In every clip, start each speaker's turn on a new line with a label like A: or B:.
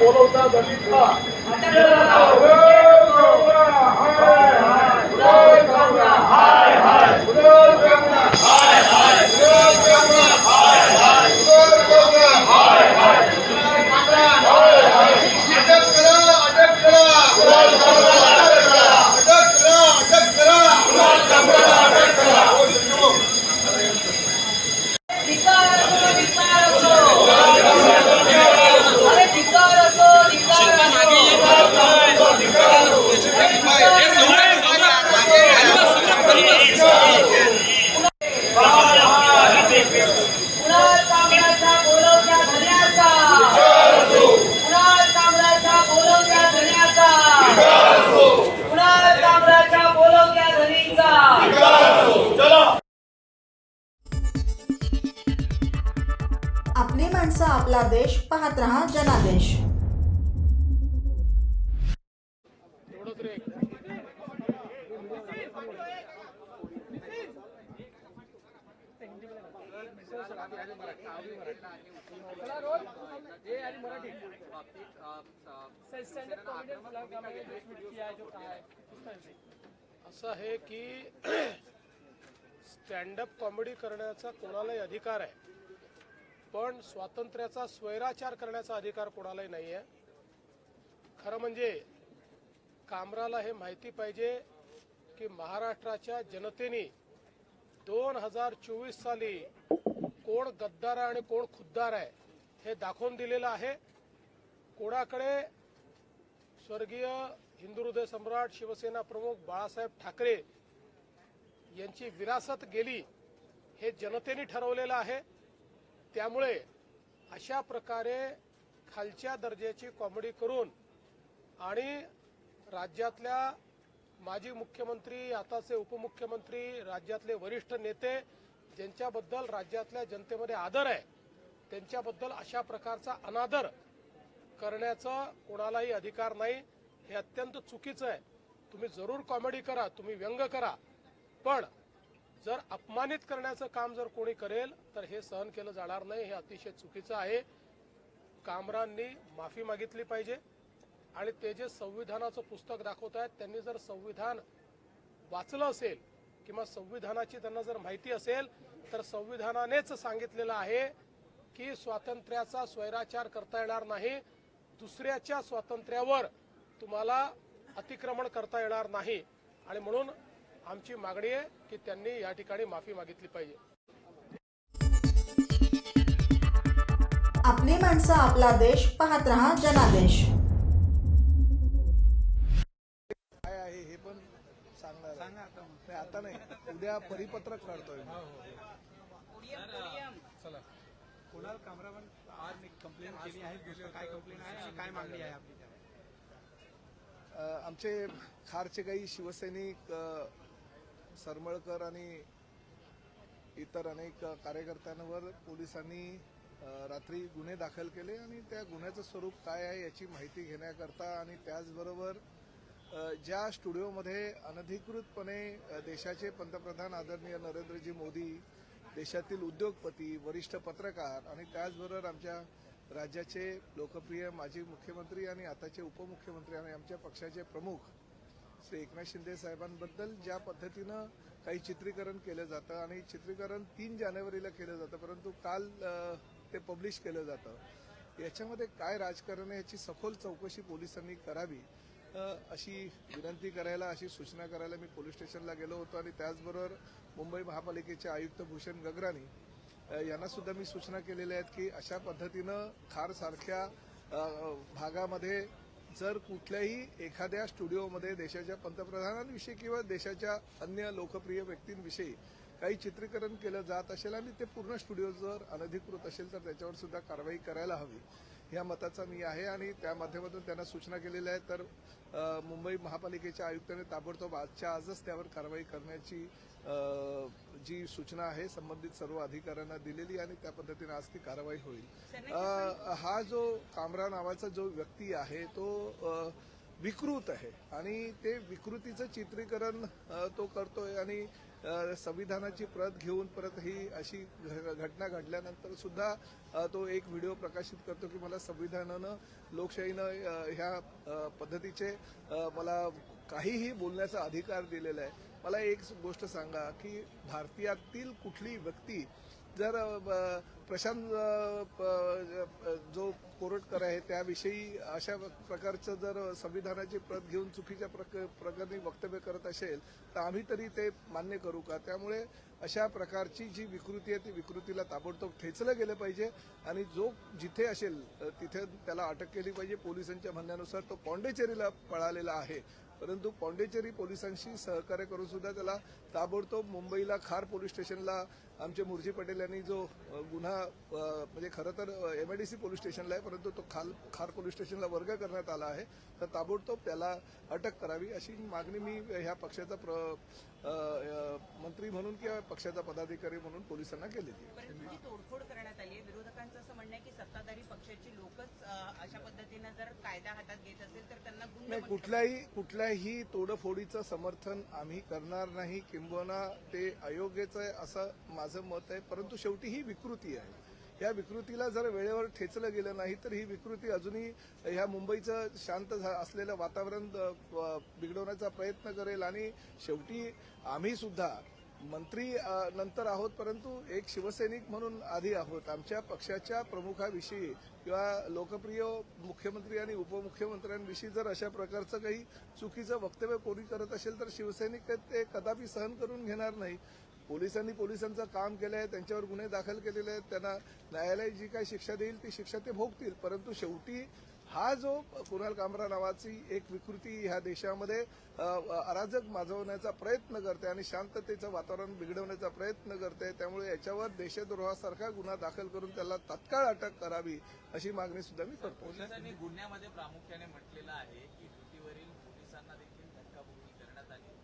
A: बोलवता दलितला
B: असं
C: आहे की स्टँडअप कॉमेडी करण्याचा कोणालाही अधिकार आहे. पण स्वातंत्र्याचा स्वैराचार करण्याचा अधिकार कोणालाही नाही आहे. खरं म्हणजे कामराला हे माहिती पाहिजे की महाराष्ट्राच्या जनतेने दोन हजार चोवीस साली कोण गद्दार आहे आणि कोण खुद्दार आहे हे दाखवून दिलेलं आहे. कोणाकडे स्वर्गीय हिंदू हृदय सम्राट शिवसेना प्रमुख बाळासाहेब ठाकरे यांची विरासत गेली हे जनतेने ठरवलेलं आहे. त्यामुळे अशा प्रकारे खालच्या दर्जाची कॉमेडी करून आणि राज्यातल्या माजी मुख्यमंत्री आताचे उपमुख्यमंत्री राज्यातले वरिष्ठ नेते ज्यांच्याबद्दल राज्यातल्या जनतेमध्ये आदर आहे त्यांच्याबद्दल अशा प्रकारचा अनादर करण्याचा कोणालाही अधिकार नाही. हे अत्यंत चुकीचं आहे. तुम्ही जरूर कॉमेडी करा तुम्ही व्यंग करा. पण जर अपमानित करण्याचं काम जर कोणी करेल तर हे सहन केलं जाणार नाही. हे अतिशय चुकीचं आहे. कामरांनी माफी मागितली पाहिजे. आणि ते जे संविधानाचं पुस्तक दाखवत आहेत त्यांनी जर संविधान वाचलं असेल किंवा संविधानाची त्यांना जर माहिती असेल तर संविधानानेच सांगितलेलं आहे की स्वातंत्र्याचा स्वैराचार करता येणार नाही. दुसऱ्याच्या स्वातंत्र्यावर तुम्हाला अतिक्रमण करता येणार नाही. आणि म्हणून आमची मागणी आहे की त्यांनी या ठिकाणी माफी मागितली पाहिजे.
D: आपली माणसं आपला देश पाहत रहा जनादेश.
E: काय आहे हे पण सांगणार आहे. आता नाही उद्या परिपत्रक काढतोय मी.
F: कुणाल आज एक कंप्लेंट केली आहे दुसरं काय कंप्लेंट आहे काय मागणी आहे आपली
E: आमचे खारचे काही शिवसैनिक सरमळकर आणि इतर अनेक कार्यकर्त्यांवर पोलिसांनी रात्री गुन्हे दाखल केले आणि त्या गुन्ह्याचं स्वरूप काय आहे याची माहिती घेण्याकरता आणि त्याचबरोबर ज्या स्टुडिओमध्ये अनधिकृतपणे देशाचे पंतप्रधान आदरणीय नरेंद्रजी मोदी देशातील उद्योगपती वरिष्ठ पत्रकार आणि त्याचबरोबर आमच्या राज्याचे लोकप्रिय माजी मुख्यमंत्री आणि आताचे उपमुख्यमंत्री आणि आमच्या पक्षाचे प्रमुख श्री एकनाथ शिंदे साहेबांबद्दल ज्या पद्धतीनं काही चित्रीकरण केलं जातं आणि चित्रीकरण तीन जानेवारीला केलं जातं परंतु काल ते पब्लिश केलं जातं. याच्यामध्ये काय राजकारण आहे याची सखोल चौकशी पोलिसांनी करावी अशी विनंती करायला अशी सूचना करायला मी पोलीस स्टेशनला गेलो होतो आणि त्याचबरोबर मुंबई महापालिकेचे आयुक्त भूषण गगराणी यांना सुद्धा मी सूचना केलेल्या आहेत की अशा पद्धतीनं खारसारख्या भागामध्ये जर कुठल्याही एखाद्या स्टुडिओमध्ये देशाच्या पंतप्रधानांविषयी किंवा देशाच्या अन्य लोकप्रिय व्यक्तींविषयी काही चित्रीकरण केलं जात असेल आणि ते पूर्ण स्टुडिओ जर अनधिकृत असेल तर त्याच्यावर सुद्धा कारवाई करायला हवी. या मताचा मी आहे आणि त्या माध्यमातून त्यांना सूचना केलेल्या आहेत. तर मुंबई महापालिकेच्या आयुक्तांनी ताबडतोब आजच्या आजच त्यावर कारवाई करण्याची जी सूचना आहे संबंधित सर्व अधिकाऱ्यांना दिलेली आणि त्या पद्धतीने आज ती कारवाई होईल. हा जो कामरा नावाचा जो व्यक्ती आहे तो विकृत आहे. आणि ते विकृतीचं चित्रीकरण तो करतोय आणि संविधानाची प्रत घेऊन परत ही अशी घ- घटना घडल्यानंतर सुद्धा तो एक व्हिडिओ प्रकाशित करतो की मला संविधानानं लोकशाहीनं ह्या पद्धतीचे मला काहीही बोलण्याचा अधिकार दिलेला आहे. मला एक गोष्ट सांगा की भारतीयातील कुठली व्यक्ती जर ब- प्रशांत प- जो कोरटकर आहे त्याविषयी अशा प्रकारचं जर संविधानाची प्रत घेऊन चुकीच्या प्रक प्रकारे वक्तव्य करत असेल तर आम्ही तरी ते मान्य करू का? त्यामुळे अशा प्रकारची जी विकृती आहे ती विकृतीला ताबडतोब ठेचलं गेलं पाहिजे आणि जो जिथे असेल तिथे त्याला अटक केली पाहिजे. पोलिसांच्या म्हणण्यानुसार तो पॉंडेचेरीला पळालेला आहे. परंतु पॉंडेचेरी पोलिसांशी सहकार्य करून सुद्धा त्याला ताबडतोब मुंबईला खार पोलीस स्टेशनला आमचे मुरजी पटेल यांनी जो गुन्हा म्हणजे खरं तर एमआयडीसी पोलीस स्टेशनला आहे परंतु तो खाल खार पोलीस स्टेशनला वर्ग करण्यात आला आहे. तर ताबडतोब त्याला अटक करावी अशी मागणी मी ह्या पक्षाचा प्र मंत्री म्हणून किंवा पक्षाचा पदाधिकारी म्हणून पोलिसांना केलेली आहे.
G: तोडफोड करण्यात आली आहे. विरोधकांचं असं म्हणणं आहे की सत्ताधारी पक्षाची लोकच अशा पद्धतीनं जर कायदा हातात घेत असेल तर त्यांना
E: नाही कुठल्याही कोणत्याही तोडफोडीचं समर्थन आम्ही करणार नाही. किंबहुना ते अयोग्यच आहे असं माझं मत आहे. परंतु शेवटी ही विकृती आहे. या विकृतीला जर वेळेवर ठेचलं गेलं नाही तर ही विकृती अजूनही ह्या मुंबईचं शांत झा- असलेलं वातावरण बिघडवण्याचा प्रयत्न करेल. आणि शेवटी आम्ही सुद्धा मंत्री नंतर आहोत परंतु एक शिवसैनिक म्हणून आधी आहोत. आमच्या पक्षाच्या प्रमुखाविषयी किंवा लोकप्रिय मुख्यमंत्री आणि उपमुख्यमंत्र्यांविषयी जर अशा प्रकारचं काही चुकीचं वक्तव्य कोणी करत असेल तर शिवसैनिक ते कदापि सहन करून घेणार नाही. पोलिसांनी पोलिसांचं काम केलं आहे त्यांच्यावर गुन्हे दाखल केलेले आहेत त्यांना न्यायालय जी काही शिक्षा देईल ती शिक्षा ते भोगतील. परंतु शेवटी हा जो कुणाल कामरा नावाची एक विकृती ह्या देशामध्ये अराजक माजवण्याचा प्रयत्न करते आणि शांततेचं वातावरण बिघडवण्याचा प्रयत्न करते त्यामुळे याच्यावर देशद्रोहासारखा गुन्हा दाखल करून त्याला तात्काळ अटक करावी अशी मागणी सुद्धा मी करतो.
H: पोलिसांनी गुन्ह्यामध्ये प्रामुख्याने म्हटलेलं आहे की ड्युटीवरील पोलिसांना देखील धक्काबुक्की करण्यात आली.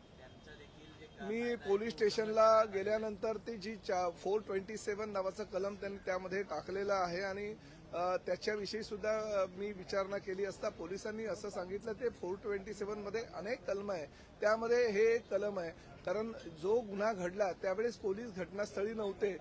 E: मी पोलीस स्टेशनला गेल्यानंतर ते जी फोर ट्वेंटी सेव्हन नावाचं कलम त्यांनी त्यामध्ये टाकलेलं आहे आणि त्याच्याविषयी सुद्धा मी विचारणा केली असता पोलिसांनी असं सांगितलं ते फोर ट्वेंटी सेव्हनमध्ये अनेक कलम आहे. त्यामध्ये हे एक कलम आहे. कारण जो गुन्हा घडला त्यावेळेस पोलीस घटनास्थळी नव्हते.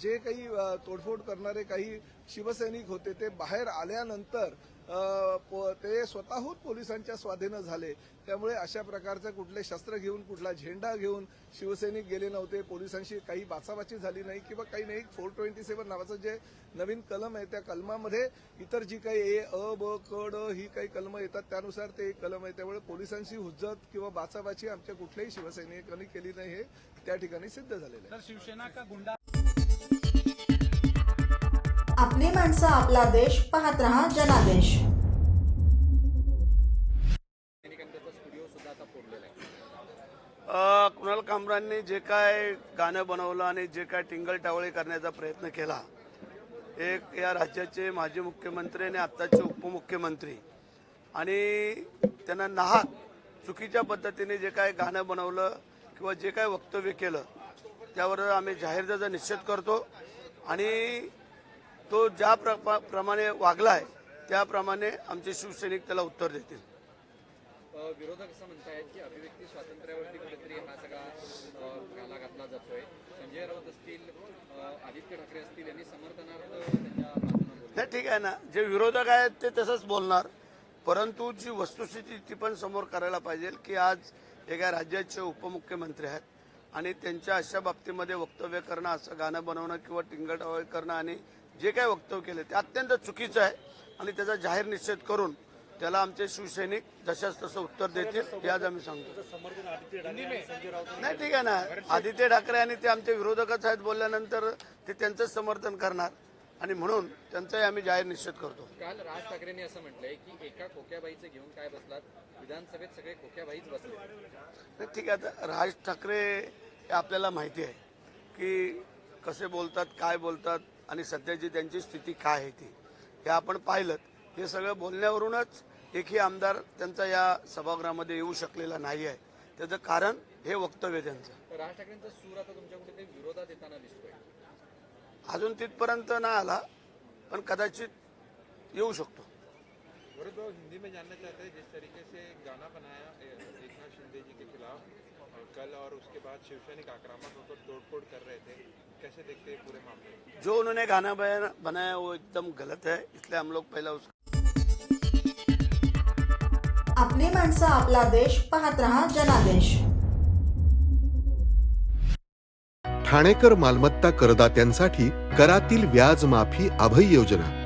E: जे काही तोडफोड करणारे काही शिवसैनिक होते ते बाहेर आल्यानंतर ते स्वतःहून पोलिसांच्या स्वाधीनं झाले. त्यामुळे अशा प्रकारचे कुठले शस्त्र घेऊन कुठला झेंडा घेऊन शिवसैनिक गेले नव्हते. पोलिसांशी काही बाचाबाची झाली नाही किंवा काही नाही. फोर ट्वेंटी सेव्हन नावाचं जे नवीन कलम आहे त्या कलमामध्ये इतर जी काही ए अ ब क ड ही काही कलमं येतात त्यानुसार ते एक कलम आहे. त्यामुळे पोलिसांशी हुज्जत किंवा बाचाबाची आमच्या कुठल्याही शिवसैनिकांनी केली नाही हे त्या ठिकाणी सिद्ध झालेलं आहे.
F: शिवसेना का गुंडा
D: आपली माणसं आपला देश पाहत रहा जनादेश.
I: कुणाल कामरांनी जे काय गाणं बनवलं आणि जे काय टिंगल टावळी करण्याचा प्रयत्न केला एक या राज्याचे माजी मुख्यमंत्री आणि आत्ताचे उपमुख्यमंत्री आणि त्यांना नाहक चुकीच्या पद्धतीने जे काय गाणं बनवलं किंवा जे काय वक्तव्य केलं त्यावर आम्ही जाहीर त्याचा करतो. आणि तो ज्या प्रमा- प्रमाणे वागलाय त्याप्रमाणे आमचे शिवसैनिक त्याला उत्तर देतील.
H: विरोधक असं म्हणतायत की अभिव्यक्ती स्वातंत्र्यावरती कुठेतरी हा सगळा घाला घातला जातोय. संजय राऊत असतील आदित्य ठाकरे असतील यांनी समर्थनार्थ
I: नाही ठीक आहे ना. जे विरोधक आहेत ते तसंच बोलणार. परंतु जी वस्तुस्थिती ती पण समोर करायला पाहिजे की आज एका राज्याचे उपमुख्यमंत्री आहेत आणि त्यांच्या अशा बाबतीमध्ये वक्तव्य करणं असं गाणं बनवणं किंवा टिंगटावळी करणं आणि जे काय वक्तव्य केलं ते अत्यंत चुकीचं आहे आणि त्याचा जाहीर निषेध करून त्याला आमचे शिवसैनिक जशाच तसं उत्तर देतील हे आज आम्ही सांगतो. नाही ठीक आहे ना. आदित्य ठाकरे आणि ते आमचे विरोधकच आहेत बोलल्यानंतर ते त्यांचंच समर्थन करणार आणि म्हणून त्यांचाही आम्ही जाहीर निषेध करतो.
H: काल राज ठाकरेंनी असं म्हटलंय की एका खोक्याबाईचं घेऊन काय बसलात? विधानसभेत सगळे खोक्याबाईच बसले.
I: नाही, ठीक आहे. आता राज ठाकरे हे आपल्याला माहिती आहे की कसे बोलतात काय बोलतात आणि सध्याची त्यांची स्थिती काय आहे ती हे आपण पाहिलं हे सगळं बोलण्यावरूनच एकही आमदार त्यांचा या सभागृहामध्ये येऊ शकलेला नाही आहे. त्याचं कारण हे वक्तव्य त्यांचं.
H: राज ठाकरेंचा सूर आता तुमच्या विरोधात येताना दिसतोय?
I: अजून तिथपर्यंत नाही आला पण कदाचित येऊ शकतो.
F: हिंदी में जानना चाहते हैं जिस तरीके से गाना बनाया शिंदे जी के खिलाफ और कल और उसके बाद शिवसैनिक आक्रामक होकर तोड़फोड़ कर रहे थे कैसे देखते हैं पूरे मामले?
J: जो उन्होंने गाना बनाया वो एकदम गलत है इसलिए हम लोग पहले उसका
D: आपली माणसं आपला देश पाहत रहा जनादेश
K: ठाणेकर मालमत्ता करदात्यांसाठी करातील व्याज माफी अभय योजना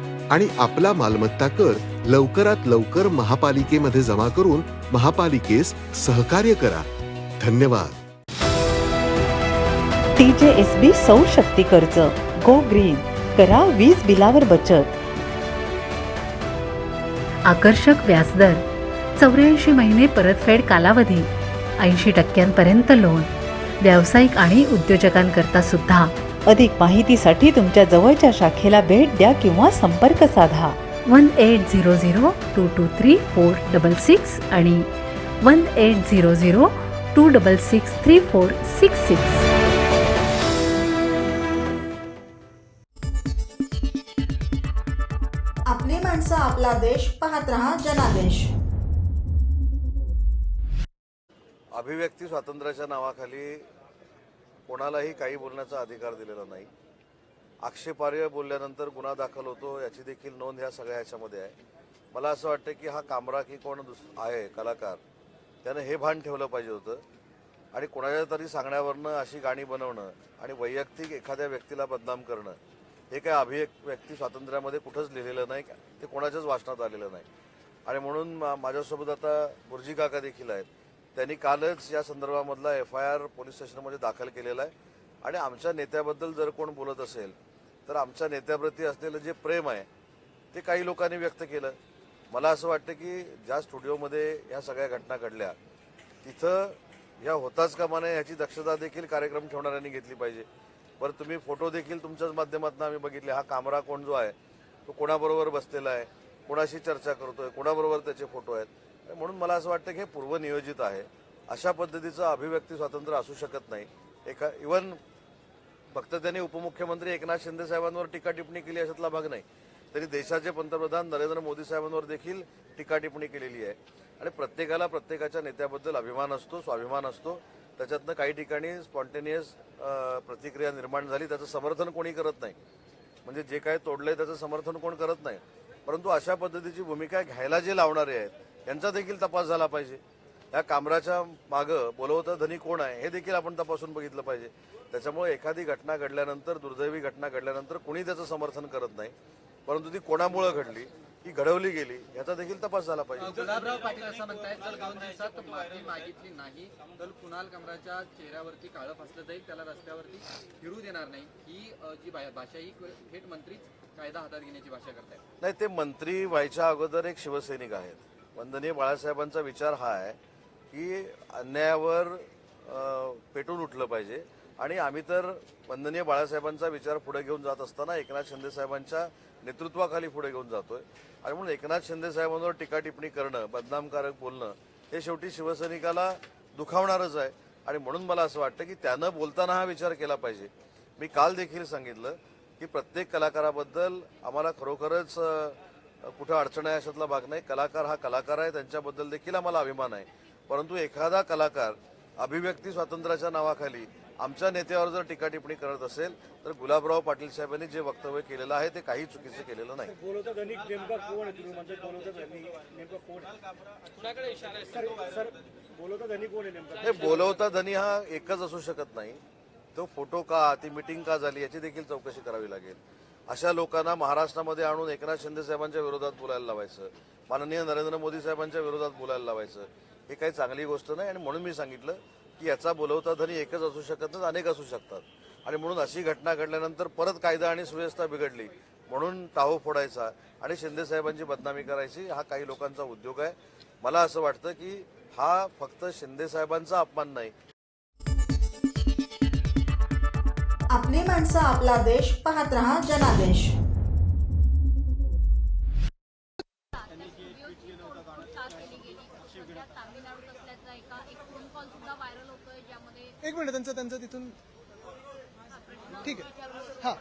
K: आणि आपला मालमत्ता कर लवकरात लवकर महापालिकेमध्ये जमा करून महापालिकेस सहकार्य करा. धन्यवाद.
L: टीजेएसबी सौर शक्ती कर्ज गो ग्रीन करा वीज बिलावर बचत. आकर्षक व्याजदर चौऱ्याऐंशी महिने परतफेड कालावधी ऐंशी टक्क्यांपर्यंत लोन व्यावसायिक आणि उद्योजकांकरता सुद्धा अधिक माहितीसाठी तुमच्या जवळच्या शाखेला भेट द्या किंवा संपर्क साधा. One eight zero zero two two three four double six आणि one eight zero zero two double six three four six six.
D: आपली माणसं आपला देश पाहत रहा जनादेश.
J: अभिव्यक्ती स्वातंत्र्याच्या नावाखाली कोणालाही काही बोलण्याचा अधिकार दिलेला नाही. आक्षेपार्ह बोलल्यानंतर गुन्हा दाखल होतो याची देखील नोंद ह्या सगळ्या ह्याच्यामध्ये आहे. मला असं वाटतं की हा कामरा की कोण दुस आहे कलाकार त्यानं हे भान ठेवलं पाहिजे होतं. आणि कोणाच्या तरी सांगण्यावरनं अशी गाणी बनवणं आणि वैयक्तिक एखाद्या व्यक्तीला बदनाम करणं हे काय अभिव्यक्ती स्वातंत्र्यामध्ये कुठंच लिहिलेलं नाही ते कोणाच्याच वाचनात आलेलं नाही. आणि म्हणून मा- माझ्यासोबत आता गुरुजी काका देखील आहेत. त्यांनी कालच या संदर्भामधला एफ आय आर पोलीस स्टेशनमध्ये दाखल केलेला आहे. आणि आमच्या नेत्याबद्दल जर कोण बोलत असेल तर आमच्या नेत्याप्रती असलेलं जे प्रेम आहे ते काही लोकांनी व्यक्त केलं. मला असं वाटतं की ज्या स्टुडिओमध्ये ह्या सगळ्या घटना घडल्या तिथं ह्या होताच कामा नये ह्याची दक्षता देखील कार्यक्रम ठेवणाऱ्यांनी घेतली पाहिजे. बरं तुम्ही फोटो देखील तुमच्याच माध्यमातून आम्ही बघितले. हा कामरा कोण जो आहे तो कोणाबरोबर बसलेला आहे कोणाशी चर्चा करतोय कोणाबरोबर त्याचे फोटो आहेत? म्हणून मला असं वाटतं की हे पूर्वनियोजित आहे. अशा पद्धतीचं अभिव्यक्ती स्वातंत्र्य असू शकत नाही. एका इवन फक्त त्यांनी उपमुख्यमंत्री एकनाथ शिंदे साहेबांवर टीका टिप्पणी केली अशातला भाग नाही. तरी देशाचे पंतप्रधान नरेंद्र मोदी साहेबांवर देखील टीका टिप्पणी केलेली आहे. आणि प्रत्येकाला प्रत्येकाच्या नेत्याबद्दल अभिमान असतो स्वाभिमान असतो. त्याच्यातनं काही ठिकाणी स्पॉन्टेनियस प्रतिक्रिया निर्माण झाली त्याचं समर्थन कोणी करत नाही. म्हणजे जे काय तोडलंय त्याचं समर्थन कोण करत नाही. परंतु अशा पद्धतीची भूमिका घ्यायला जे लावणारे आहेत यांचा देखील तपास झाला पाहिजे. या कामराच्या मागं बोलवतं धनी कोण आहे हे देखील आपण तपासून बघितलं पाहिजे. त्याच्यामुळे एखादी घटना घडल्यानंतर दुर्दैवी घटना घडल्यानंतर कोणी त्याचं समर्थन करत नाही. परंतु ती कोणामुळं घडली ती घडवली गेली याचा देखील तपास झाला पाहिजे.
H: गुलाबराव पाटील असं म्हणतायत जर दोन दिवसात माफी मागितली नाही तर कुणाल कमराच्या चेहऱ्यावरती काळं फासलं जाईल त्याला रस्त्यावरती फिरू देणार नाही. ही अ, जी भाषा ही थेट मंत्रीच कायदा हातात घेण्याची भाषा करतायत.
J: नाही ते मंत्री व्हायच्या अगोदर एक शिवसैनिक आहेत. वंदनीय बाळासाहेबांचा विचार हा आहे की अन्यायावर पेटून उठलं पाहिजे. आणि आम्ही तर वंदनीय बाळासाहेबांचा विचार पुढे घेऊन जात असताना एकनाथ शिंदे साहेबांच्या नेतृत्वाखाली पुढे घेऊन जातोय. आणि म्हणून एकनाथ शिंदे साहेबांवर टीका टिप्पणी करणं बदनामकारक बोलणं हे शेवटी शिवसैनिकाला दुखावणारच आहे. आणि म्हणून मला असं वाटतं की त्यानं बोलताना हा विचार केला पाहिजे. मी काल देखील सांगितलं की प्रत्येक कलाकाराबद्दल आम्हाला खरोखरच कुठं अडचण आहे अशातला भाग नाही. कलाकार हा कलाकार आहे त्यांच्याबद्दल देखील आम्हाला अभिमान आहे. परंतु एखादा कलाकार अभिव्यक्ती स्वातंत्र्याच्या नावाखाली आमच्या नेत्यावर जर टीका टिप्पणी करत असेल तर गुलाबराव पाटील साहेबांनी जे वक्तव्य केलेलं आहे ते काही चुकीचं केलेलं नाही.
A: बोलवता धनिक नेमका कोण आहे? तुम्ही म्हणता बोलवता धनिक नेमका कोण आहे? सर सर बोलवता धनिक कोण आहे नेमका?
J: बोलवता धनी हा एकच असू शकत नाही. तो फोटो का ती मिटिंग का झाली याची देखील चौकशी करावी लागेल. अशा लोकांना महाराष्ट्रामध्ये आणून एकनाथ शिंदे साहेबांच्या विरोधात बोलायला लावायचं. माननीय नरेंद्र मोदी साहेबांच्या विरोधात बोलायला लावायचं. हे काही चांगली गोष्ट नाही आणि म्हणून मी सांगितलं की याचा बोलवता धनी एकच असू शकत नाही अनेक असू शकतात. आणि म्हणून अशी घटना घडल्यानंतर परत कायदा आणि सुव्यवस्था बिघडली. म्हणून टाहो फोडायचा आणि शिंदे साहेबांची बदनामी करायची. हा काही लोकांचा उद्योग आहे. मला असं वाटतं की हा फक्त शिंदे साहेबांचा अपमान नाही.
M: आपली माणसं आपला देश पाहत रहा जनादेश.
N: एक
B: मिनिट त्यांचं त्यांचं तिथून ठीक आहे. हा.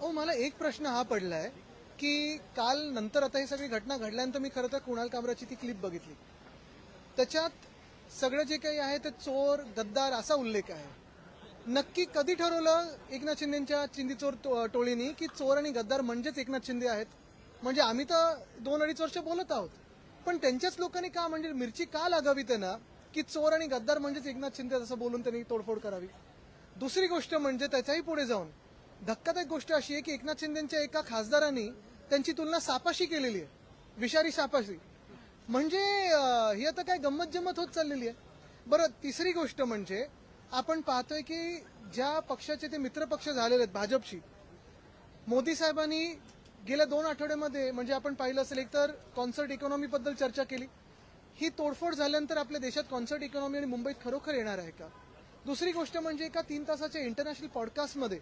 B: ओ मला एक प्रश्न हा पडलाय की काल नंतर आता ही सगळी घटना घडल्यानंतर मी खरं तर कुणाल कामराची ती क्लिप बघितली. त्याच्यात सगळं जे काही आहे ते चोर गद्दार असा उल्लेख आहे. नक्की कधी ठरवलं एकनाथ शिंदेच्या चिंदीचोर टो- टोळीनी की चोर आणि गद्दार म्हणजेच एकनाथ शिंदे आहेत? म्हणजे आम्ही तर दोन अडीच वर्ष बोलत आहोत. पण त्यांच्याच लोकांनी का म्हणजे मिरची का लागावी त्यांना की चोर आणि गद्दार म्हणजेच एकनाथ शिंदे असं बोलून त्यांनी तोडफोड करावी? दुसरी गोष्ट म्हणजे त्याच्याही पुढे जाऊन धक्कादायक गोष्ट अशी आहे की एकनाथ शिंदेच्या एका खासदारांनी त्यांची तुलना सापाशी केलेली आहे. विषारी सापाशी. म्हणजे ही आता काय गंमत जम्मत होत चाललेली आहे. बरं तिसरी गोष्ट म्हणजे आपण पाहतोय की ज्या पक्षाचे ते मित्रपक्ष झालेले आहेत भाजपशी मोदी साहेबांनी गेल्या दोन आठवड्यामध्ये म्हणजे आपण पाहिलं असेल एकतर कॉन्सर्ट इकॉनॉमीबद्दल चर्चा केली. ही तोडफोड झाल्यानंतर आपल्या देशात कॉन्सर्ट इकॉनॉमी आणि मुंबईत खरोखर येणार आहे का? दुसरी गोष्ट म्हणजे एका तीन तासाच्या इंटरनॅशनल पॉडकास्टमध्ये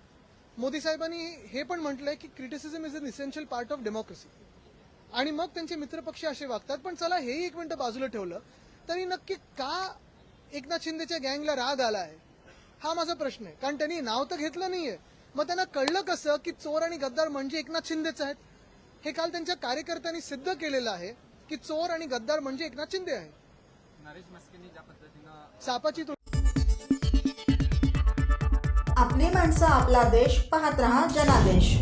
B: मोदी साहेबांनी हे पण म्हटलंय की criticism is an essential part of democracy आणि मग त्यांचे मित्रपक्ष असे वागतात. पण चला हेही एक मिनिटं बाजूला ठेवलं. तरी नक्की का एकनाथ शिंदेच्या गँगला राग आला आहे हा माझा प्रश्न आहे. कारण त्यांनी नाव तर घेतलं नाहीये. मग त्यांना कळलं कसं की चोर आणि गद्दार म्हणजे एकनाथ शिंदेच आहेत? हे काल त्यांच्या कार्यकर्त्यांनी सिद्ध केलेलं आहे की चोर आणि गद्दार म्हणजे एकनाथ शिंदे आहे
H: नरेश मस्केनी ज्या पद्धतीनं
B: सापाची तुळ-
M: आपली माणसं आपला देश पाहत रहा जनादेश.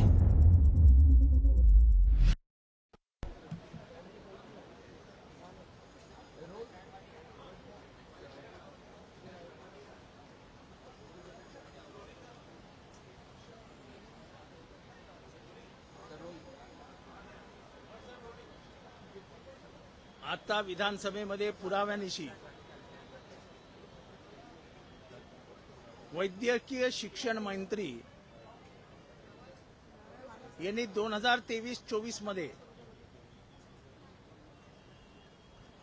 A: आता विधानसभेमध्ये पुराव्यानिशी वैद्यकीय शिक्षण मंत्री यांनी दोन हजार तेवीस चोवीसमध्ये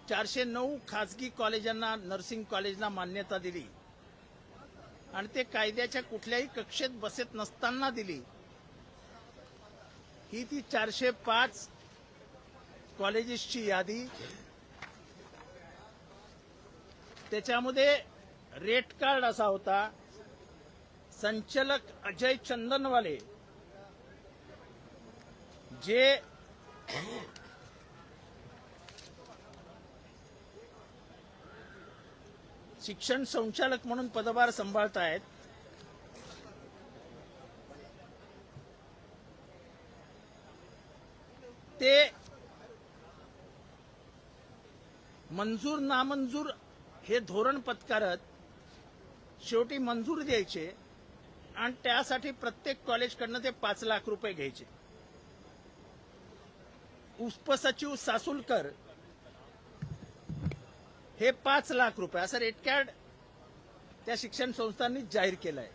A: चारशे नऊ खासगी कॉलेजांना नर्सिंग कॉलेजला मान्यता दिली. आणि ते कायद्याच्या कुठल्याही कक्षेत बसत नसताना दिली. ही ती चारशे पाच कॉलेजेसची यादी. त्याच्यामध्ये रेट कार्ड असा होता. संचालक अजय चंदनवाले जे शिक्षण संचालक म्हणून पदभार सांभाळतायत. आहेत मंजूर नामंजूर हे धोरण पत्कारत शेवटी मंजूर द्यायचे आणि त्यासाठी प्रत्येक कॉलेजकडनं ते पाच लाख रुपये घ्यायचे. उपसचिव सासुलकर हे पाच लाख रुपये असं रेट कार्ड त्या शिक्षण संस्थांनी जाहीर केलंय.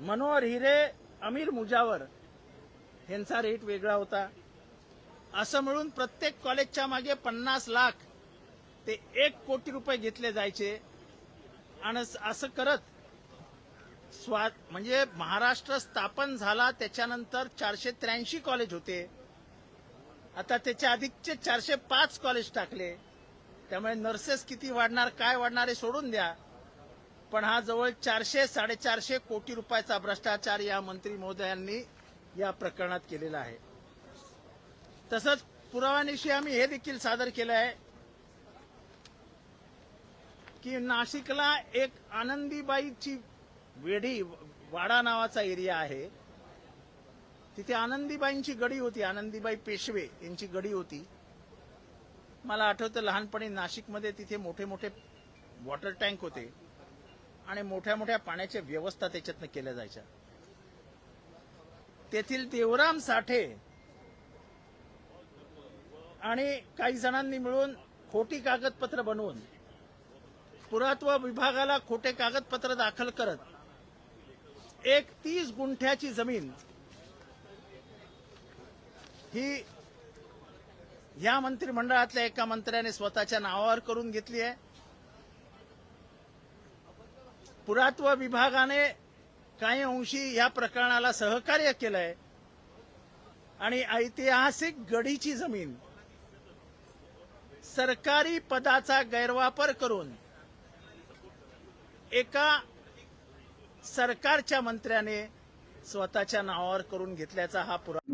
A: मनोहर हिरे अमीर मुजावर यांचा रेट वेगळा होता. असं मिळून प्रत्येक कॉलेजच्या मागे पन्नास लाख ते एक कोटी रुपये घेतले जायचे. आणि असं करत स्वा म्हणजे महाराष्ट्र स्थापन झाला त्याच्यानंतर चारशे त्र्याऐंशी कॉलेज होते. आता त्याच्या अधिकचे चारशे पाच कॉलेज टाकले. त्यामुळे नर्सेस किती वाढणार काय वाढणार हे सोडून द्या. पण हा जवळ चारशे साडेचारशे कोटी रुपयाचा भ्रष्टाचार या मंत्री महोदयांनी या प्रकरणात केलेला आहे. तसंच पुराव्यानिशी आम्ही हे देखील सादर केलं आहे की नाशिकला एक आनंदीबाईची वेढी वाडा नावाचा एरिया आहे. तिथे आनंदीबाईंची गडी होती आनंदीबाई पेशवे यांची गडी होती. मला आठवतं लहानपणी नाशिकमध्ये तिथे मोठे मोठे वॉटर टँक होते आणि मोठ्या मोठ्या पाण्याच्या व्यवस्था त्याच्यातनं केल्या जायच्या. तेथील देवराम साठे आणि काही जणांनी मिळून खोटी कागदपत्र बनवून पुरातत्व विभागाला खोटे कागदपत्र दाखल करत एक तीस गुंठ्याची जमीन ही या मंत्रिमंडळातल्या एका मंत्र्याने स्वतःच्या नावावर करून घेतली आहे. पुरातत्व विभागाने काही अंशी या प्रकरणाला सहकार्य केलंय आणि ऐतिहासिक गडीची जमीन सरकारी पदाचा गैरवापर करून एका सरकारच्या मंत्र्याने स्वतःच्या नावावर करून घेतल्याचा हा पुरा